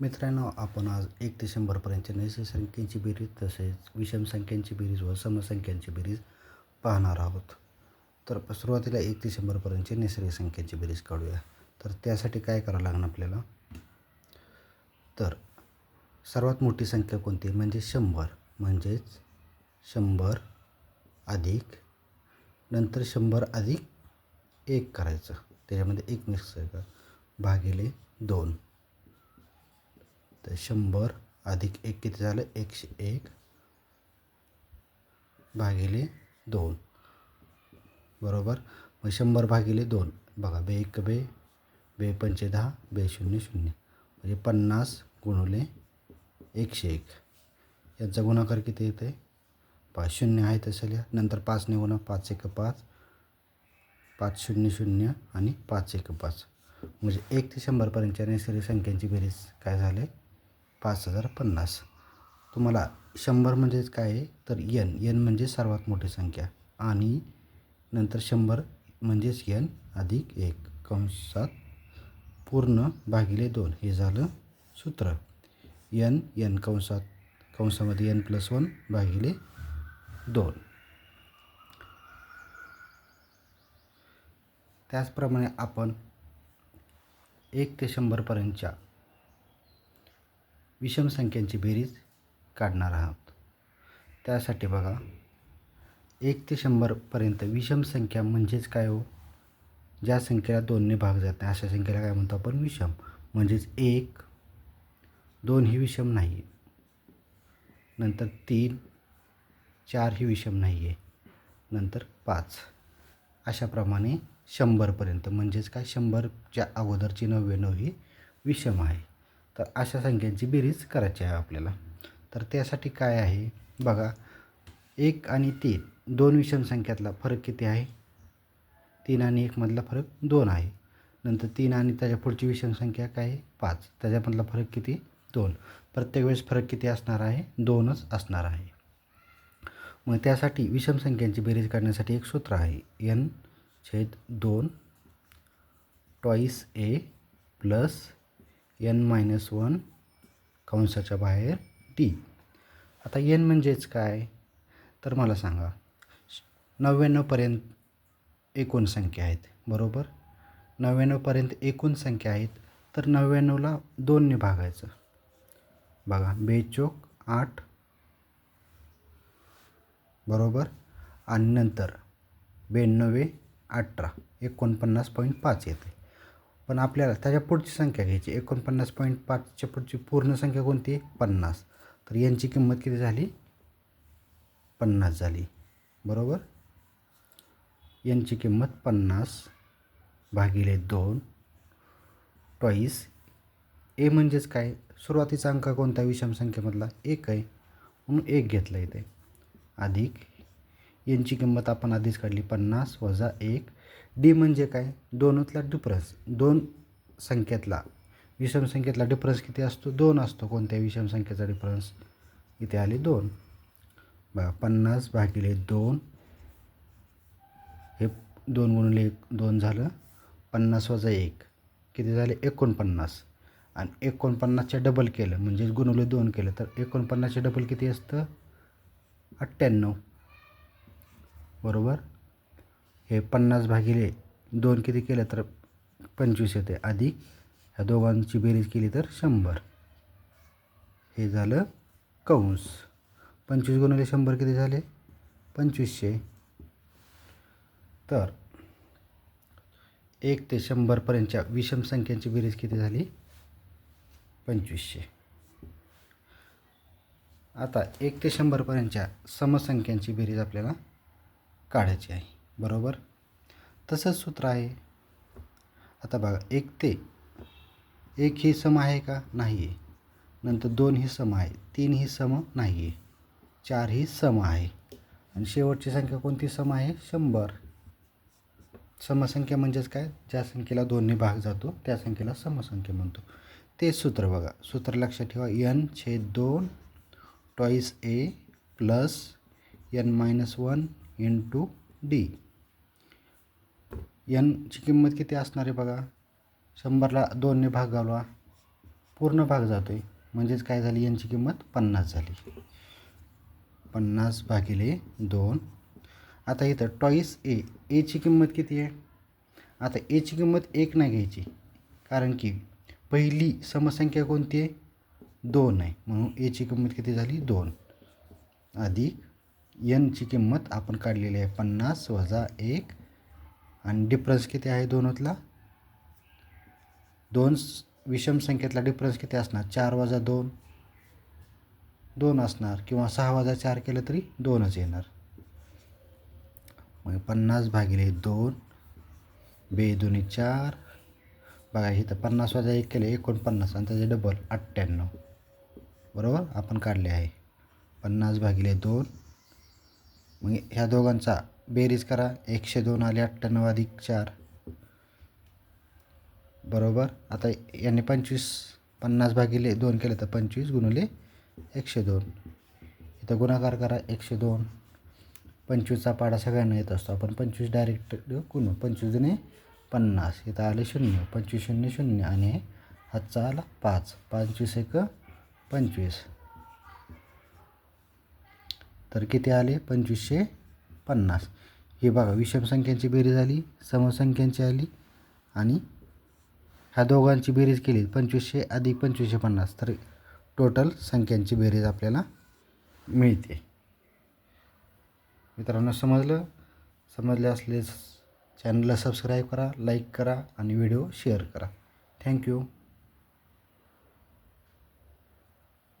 मित्रांनो आपण आज एक ते नैसर्गिक संख्यांची बेरीज तसेच विषम संख्यांची बेरीज व समसंख्यांची बेरीज पाहणार आहोत. तर सुरुवातीला एक ते शंभरपर्यंतची नैसर्गिक संख्यांची बेरीज काढूया. तर त्यासाठी काय करावं लागणार आपल्याला? तर सर्वात मोठी संख्या कोणती? म्हणजे शंभर. म्हणजेच शंभर अधिक नंतर शंभर अधिक एक करायचं. त्याच्यामध्ये एक मिक्स भागिले दोन. तर शंभर अधिक एक किती झालं? एकशे एक भागिले दोन. बरोबर? मग शंभर भागिले दोन. बघा बे एक बे बे पंचे दहा बे शून्य शून्य. म्हणजे पन्नास गुणवले एकशे एक. याचा गुणाकार किती येते? पाच. शून्य आहे तसं लिहा नंतर पाचने गुणा पाच एक पाच. पाच शून्य शून्य आणि पाच एक पाच. म्हणजे एक ते शंभरपर्यंतच्या नैसर्गिक संख्यांची बेरीज काय झाले? पाच हजार पन्नास. तुम्हाला शंभर म्हणजेच काय आहे? तर यन यन म्हणजे सर्वात मोठी संख्या. आणि नंतर शंभर म्हणजेच यन अधिक एक कंसात पूर्ण भागिले दोन. हे झालं सूत्र. यन यन कंसात कंसामध्ये यन प्लस वन भागिले दोन. त्याचप्रमाणे आपण एक ते शंभरपर्यंतच्या विषम संख्यांची बेरीज काढणार आहोत. त्यासाठी बघा एक ते शंभरपर्यंत विषम संख्या म्हणजेच काय हो? ज्या संख्येला दोनने भाग जात नाही अशा संख्येला काय म्हणतो आपण? विषम. म्हणजेच एक दोन ही विषम नाही आहे नंतर तीन चार ही विषम नाही आहे नंतर पाच. अशाप्रमाणे शंभरपर्यंत म्हणजेच काय? शंभरच्या अगोदरची नव्याण्णव ही विषम आहे. तर अशा संख्यांची बेरीज करायची आहे आपल्याला. तर त्यासाठी काय आहे? बघा एक आणि तीन. दोन विषम संख्यातला फरक किती आहे? तीन आणि एकमधला फरक दोन आहे. नंतर तीन आणि त्याच्या पुढची विषम संख्या काय? आहे पाच. त्याच्यामधला फरक किती? दोन. प्रत्येक वेळेस फरक किती असणार आहे? दोनच असणार आहे. मग त्यासाठी विषम संख्यांची बेरीज करण्यासाठी एक सूत्र आहे. एन छेद दोन twice A plus N minus one कंसाच्या बाहेर टी आता एन म्हणजेच काय? तर मला सांगा नव्याण्णवपर्यंत एकूण संख्या आहेत बरोबर? नव्याण्णवपर्यंत एकूण संख्या आहेत तर नव्याण्णवला दोनने भागायचं. बघा बेचोक आठ बरोबर? आणि नंतर ब्याण्णवे अठरा एकोणपन्नास पॉईंट पाच येते. पण आपल्याला त्याच्या पुढची संख्या घ्यायची. एकोणपन्नास पॉईंट पाचच्या पुढची पूर्ण संख्या कोणती? पन्नास. तर यांची किंमत किती झाली? पन्नास झाली. बरोबर? यांची किंमत पन्नास भागिले दोन. टॉईस ए म्हणजेच काय? सुरुवातीचा अंक कोणता? विषम संख्येमधला. एक आहे. म्हणून एक घेतला इथे. अधिक यांची किंमत आपण आधीच काढली पन्नास वजा एक. डी म्हणजे काय? दोनतला डिफरन्स दोन संख्येतला. विषम संख्येतला डिफरन्स किती असतो? दोन असतो. कोणत्या विषम संख्येचा डिफरन्स इथे आले दोन. बघा पन्नास भागिले दोन. हे दोन गुणले एक दोन झालं. पन्नास वजा एक. किती झाले? एकोणपन्नास. आणि एकोणपन्नासच्या डबल केलं. म्हणजे गुणवले दोन केलं. तर एकोणपन्नासच्या डबल किती असतं? अठ्ठ्याण्णव. बरोबर? हे पन्नास भागिले दोन किती केलं तर पंचवीस येते. अधिक ह्या दोघांची बेरीज केली तर शंभर. हे झालं कंस. पंचवीस गुणिले शंभर किती झाले? पंचवीसशे. तर एक ते शंभरपर्यंतच्या विषम संख्यांची बेरीज किती झाली? पंचवीसशे. आता एक ते शंभरपर्यंतच्या समसंख्यांची बेरीज आपल्याला काढायची आहे. बरोबर? तसंच सूत्र आहे. आता बघा एक ते एक ही सम आहे का? नाही आहे नंतर दोन ही सम आहे तीन ही सम नाही आहे चार ही सम आहे. आणि शेवटची संख्या कोणती? सम आहे? शंभर. समसंख्या म्हणजेच काय? ज्या संख्येला दोन्ही भाग जातो त्या संख्येला समसंख्या म्हणतो. तेच सूत्र बघा. सूत्र लक्षात ठेवा. एन छेद दोन twice A plus N minus one into D. एनची किंमत किती असणार आहे बघा? शंभरला दोनने भाग घालवा. पूर्ण भाग जातो आहे म्हणजेच काय झाली? यांची किंमत पन्नास झाली. पन्नास भागिले दोन. आता इथं टॉईस ए. एची किंमत किती आहे? आता एची किंमत एक नाही घ्यायची. कारण की पहिली समसंख्या कोणती आहे? दोन आहे. म्हणून एची किंमत किती झाली? दोन. अधिक एनची किंमत आपण काढलेली आहे पन्नास वजा एक. आणि डिफरन्स किती आहे दोनतला? दोन विषम संख्येतला डिफरन्स किती असणार? चार वजा दोन. दोन असणार. किंवा सहा वजा चार केलं तरी दोनच येणार. मग पन्नास भागिले दोन. बे दोन्ही चार. बघा इथं पन्नास वजा एक केले एकोणपन्नास. आणि त्याचे डबल अठ्ठ्याण्णव. बरोबर? आपण काढले आहे. पन्नास भागिले दोन. मग ह्या दोघांचा बेरीज करा. एकशे दोन आले अठ्ठ्याण्णव अधिक चार. बरोबर? आता याने पंचवीस पन्नास भागिले दोन केले तर पंचवीस गुणिले एकशे दोन. इथं गुणाकार करा एकशे दोन. पंचवीसचा पाडा सगळ्यांना येत असतो. आपण पंचवीस डायरेक्ट गुणू पंचवीस जुने पन्नास. इथं आले शून्य. पंचवीस शून्य शून्य आणि हातचा आला पाच. पंचवीस एक पंचवीस. तर किती आले? पंचवीसशे पन्नास. हे बघा विषम संख्यांची बेरीज आली समसंख्यांची आली आणि ह्या दोघांची बेरीज केली पंचवीसशे अधिक पंचवीसशे पन्नास. तर टोटल संख्यांची बेरीज आपल्याला मिळते. मित्रांनो समजलं? समजले असल्यास चॅनलला सबस्क्राईब करा लाईक करा आणि व्हिडिओ शेअर करा. थँक्यू